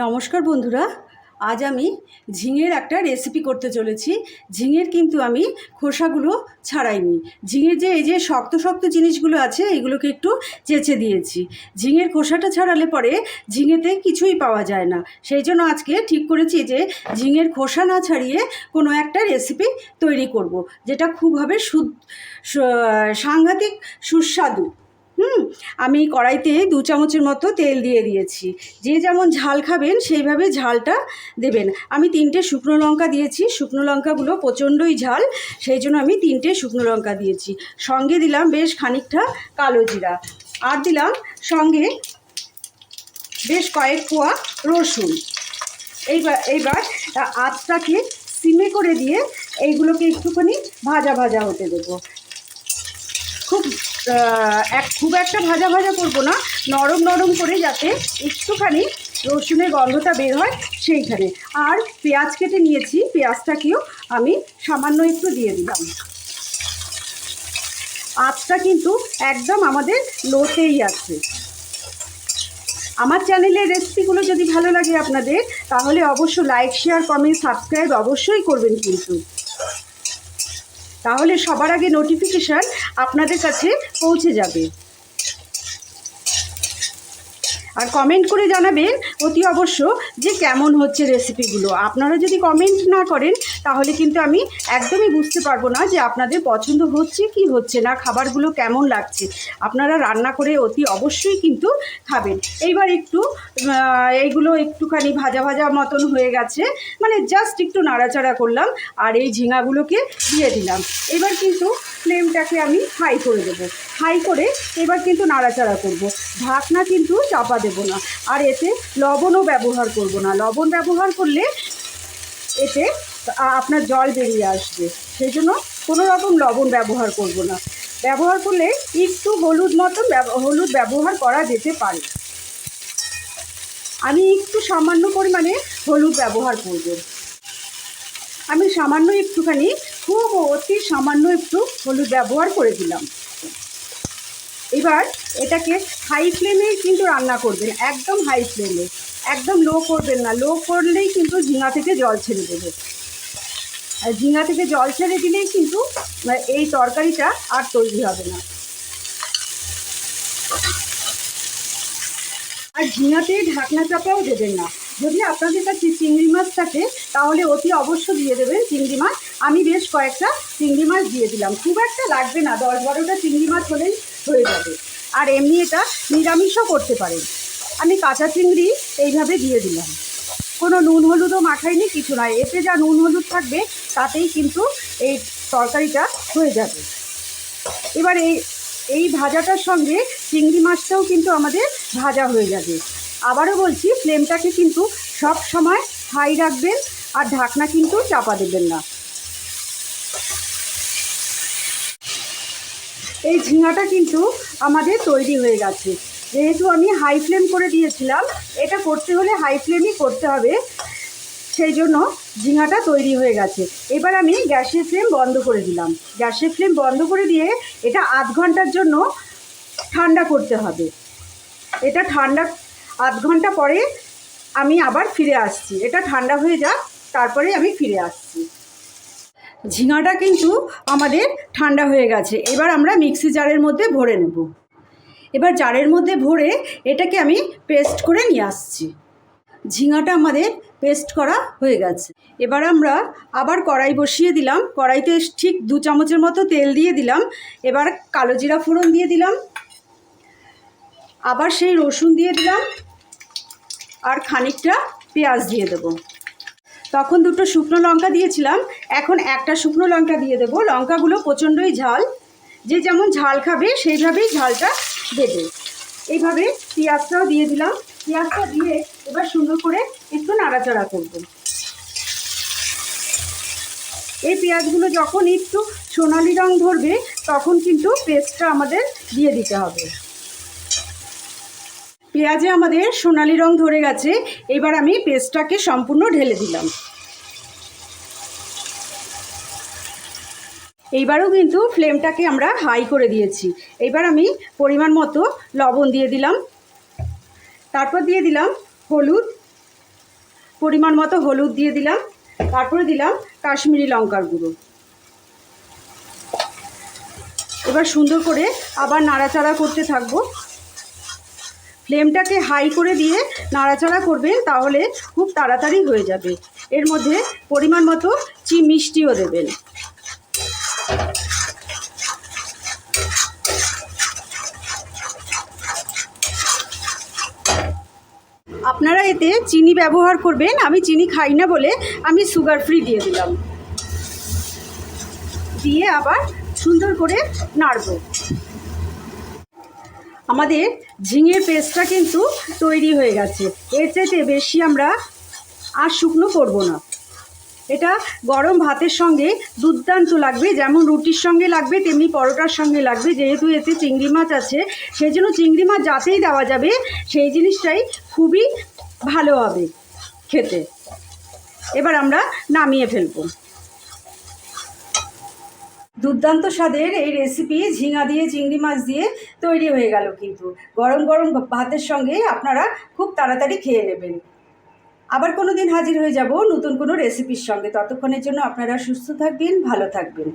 নমস্কার বন্ধুরা, আজ আমি ঝিঙের একটা রেসিপি করতে চলেছি। ঝিঙের কিন্তু আমি খোসাগুলো ছাড়াইনি। ঝিঙের যে, এই যে শক্ত শক্ত জিনিসগুলো আছে, এগুলোকে একটু চেঁচে দিয়েছি। ঝিঙের খোসাটা ছাড়ালে পরে ঝিঙেতে কিছুই পাওয়া যায় না। সেই জন্য আজকে ঠিক করেছি যে, ঝিঙের খোসা না ছাড়িয়ে কোনো একটা রেসিপি তৈরি করব, যেটা খুব হবে সুদ সাংঘাতিক সুস্বাদু। হুম, আমি কড়াইতে দু চামচের মতো তেল দিয়ে দিয়েছি। যে যেমন ঝাল খাবেন, সেইভাবে ঝালটা দেবেন। আমি তিনটে শুকনো লঙ্কা দিয়েছি। শুকনো লঙ্কাগুলো প্রচণ্ডই ঝাল, সেই জন্য আমি তিনটে শুকনো লঙ্কা দিয়েছি। সঙ্গে দিলাম বেশ খানিকটা কালো জিরা। আর দিলাম সঙ্গে বেশ কয়েক কোয়া রসুন। এইবার এইবার আঁচটাকে সিমে করে দিয়ে এইগুলোকে একটুখানি ভাজা ভাজা হতে দেবো। খুব এক খুব একটা ভাজা ভাজা করব না, নরম নরম করে যাতে একটুখানি রসুনের গন্ধটা বের হয় সেইখানে। আর পেঁয়াজ কেটে নিয়েছি, পেঁয়াজটাকেও আমি সামান্য একটু দিয়ে দিলাম। আঁচটা কিন্তু একদম আমাদের লোতেই আছে। আমার চ্যানেলের রেসিপিগুলো যদি ভালো লাগে আপনাদের, তাহলে অবশ্য লাইক, শেয়ার, কমেন্ট, সাবস্ক্রাইব অবশ্যই করবেন কিন্তু। তাহলে সবার আগে নোটিফিকেশান আপনাদের কাছে পৌঁছে যাবে। আর কমেন্ট করে জানাবেন অতি অবশ্য যে কেমন হচ্ছে রেসিপিগুলো আপনারা যদি কমেন্ট না করেন, তাহলে কিন্তু আমি একদমই বুঝতে পারব না যে আপনাদের পছন্দ হচ্ছে কি হচ্ছে না, খাবারগুলো কেমন লাগছে। আপনারা রান্না করে অতি অবশ্যই কিন্তু খাবেন। এইবার একটু এইগুলো একটুখানি ভাজা ভাজা মতন হয়ে গেছে মানে জাস্ট একটু নাড়াচাড়া করলাম আর এই ঝিঙাগুলোকে দিয়ে দিলাম। এবার কিন্তু ফ্লেমটাকে আমি হাই করে দেবো। হাই করে এবার কিন্তু নাড়াচাড়া করব। ঢাকনা কিন্তু চাপা দেবো না। আর এতে লবণও ব্যবহার করব না। লবণ ব্যবহার করলে এতে আপনার জল বেরিয়ে আসবে। সেই জন্য কোনো রকম লবণ ব্যবহার করব না। ব্যবহার করলে একটু হলুদ মতন হলুদ ব্যবহার করা যেতে পারে। আমি একটু সামান্য পরিমাণে হলুদ ব্যবহার করব। আমি সামান্য একটুখানি, খুব অতি সামান্য একটু হলুদ ব্যবহার করে দিলাম। এবার এটাকে হাই ফ্লেমে কিন্তু রান্না করবেন, একদম হাই ফ্লেমে একদম লো করবেন না। লো করলেই কিন্তু ঝিঙা থেকে জল ছেড়ে দেবে। আর ঝিঙা থেকে জল ছেড়ে দিলেই কিন্তু এই তরকারিটা আর তৈরি হবে না। আর ঝিঙাতে ঢাকনা চাপাও দেবেন না। যদি আপনাদের কাছে চিংড়ি মাছ থাকে, তাহলে অতি অবশ্য দিয়ে দেবেন চিংড়ি মাছ। আমি বেশ কয়েকটা চিংড়ি মাছ দিয়ে দিলাম। খুব একটা লাগবে না, দশ বারোটা চিংড়ি মাছ হলেই হয়ে যাবে। আর এমনি এটা নিরামিষও করতে পারেন। আমি কাঁচা চিংড়ি এইভাবে দিয়ে দিলাম। কোনো নুন হলুদও মাখাইনি, কিছু নয় এতে যা নুন হলুদ থাকবে, তাতেই কিন্তু এই তরকারিটা হয়ে যাবে। এবার এই এই ভাজাটার সঙ্গে চিংড়ি মাছটাও কিন্তু আমাদের ভাজা হয়ে যাবে। আবারও বলছি, ফ্লেমটাকে কিন্তু সব সময় হাই রাখবেন আর ঢাকনা কিন্তু চাপা দেবেন না। এই ঝিঙাটা কিন্তু আমাদের তৈরি হয়ে গেছে। যেহেতু আমি হাই ফ্লেম করে দিয়েছিলাম, এটা করতে হলে হাই ফ্লেমই করতে হবে। সেই জন্য ঝিঙাটা তৈরি হয়ে গেছে। এবার আমি গ্যাসের ফ্লেম বন্ধ করে দিলাম। গ্যাসের ফ্লেম বন্ধ করে দিয়ে এটা আধ ঘণ্টার জন্য ঠান্ডা করতে হবে। এটা ঠান্ডা, আধ ঘণ্টা পরে আমি আবার ফিরে আসছি। এটা ঠান্ডা হয়ে যাক, তারপরে আমি ফিরে আসছি। ঝিঙাটা কিন্তু আমাদের ঠান্ডা হয়ে গেছে। এবার আমরা মিক্সি জারের মধ্যে ভরে নেব। এবার জারের মধ্যে ভরে এটাকে আমি পেস্ট করে নিয়ে আসছি। ঝিঙাটা আমাদের পেস্ট করা হয়ে গেছে। এবার আমরা আবার কড়াই বসিয়ে দিলাম। কড়াইতে ঠিক দু চামচের মতো তেল দিয়ে দিলাম। এবার কালো জিরা ফোড়ন দিয়ে দিলাম। আবার সেই রসুন দিয়ে দিলাম। আর খানিকটা পেঁয়াজ দিয়ে দেবো। তখন দুটো শুকনো লঙ্কা দিয়েছিলাম। এখন একটা শুকনো লঙ্কা দিয়ে দেবো। লঙ্কাগুলো প্রচণ্ডই ঝাল। যে যেমন ঝাল খাবে সেইভাবেই ঝালটা দেবে। এইভাবে পেঁয়াজটাও দিয়ে দিলাম। পেঁয়াজটা দিয়ে এবার সুন্দর করে একটু নাড়াচাড়া করব। এই পেঁয়াজগুলো যখন একটু সোনালি রং ধরবে, তখন কিন্তু পেস্টটা আমাদের দিয়ে দিতে হবে। পেঁয়াজে আমাদের সোনালি রং ধরে গেছে, এবার আমি পেস্টটাকে সম্পূর্ণ ঢেলে দিলাম। এইবারও কিন্তু ফ্লেমটাকে আমরা হাই করে দিয়েছি। এবার আমি পরিমাণ মতো লবণ দিয়ে দিলাম। তারপর দিয়ে দিলাম হলুদ। পরিমাণ মতো হলুদ দিয়ে দিলাম। তারপরে দিলাম কাশ্মীরি লঙ্কার গুঁড়ো। এবার সুন্দর করে আবার নাড়াচাড়া করতে থাকব। ফ্লেমটাকে হাই করে দিয়ে নাড়াচাড়া করবেন তাহলে খুব তাড়াতাড়ি হয়ে যাবে। এর মধ্যে পরিমাণ মতো চি মিষ্টিও দেবেন। আপনারা এতে চিনি ব্যবহার করবেন, আমি চিনি খাই না বলে আমি সুগার ফ্রি দিয়ে দিলাম। দিয়ে আবার সুন্দর করে নাড়ব। আমাদের ঝিঙের পেস্টটা কিন্তু তৈরি হয়ে গেছে। এর চাইতে বেশি আমরা আর শুকনো করব না। এটা গরম ভাতের সঙ্গে দুর্দান্ত লাগবে, যেমন রুটির সঙ্গে লাগবে, তেমনি পরোটার সঙ্গে লাগবে, যেহেতু এতে চিংড়ি মাছ আছে সেই জন্য চিংড়ি মাছ যাতেই দেওয়া যাবে, সেই জিনিসটাই খুবই ভালো হবে খেতে। এবার আমরা নামিয়ে ফেলব। দুর্দান্ত স্বাদের এই রেসিপি ঝিঙা দিয়ে, চিংড়ি মাছ দিয়ে তৈরি হয়ে গেল কিন্তু। গরম গরম ভাতের সঙ্গে আপনারা খুব তাড়াতাড়ি খেয়ে নেবেন। আবার কোনো দিন হাজির হয়ে যাব নতুন কোনো রেসিপির সঙ্গে। ততক্ষণের জন্য আপনারা সুস্থ থাকবেন, ভালো থাকবেন।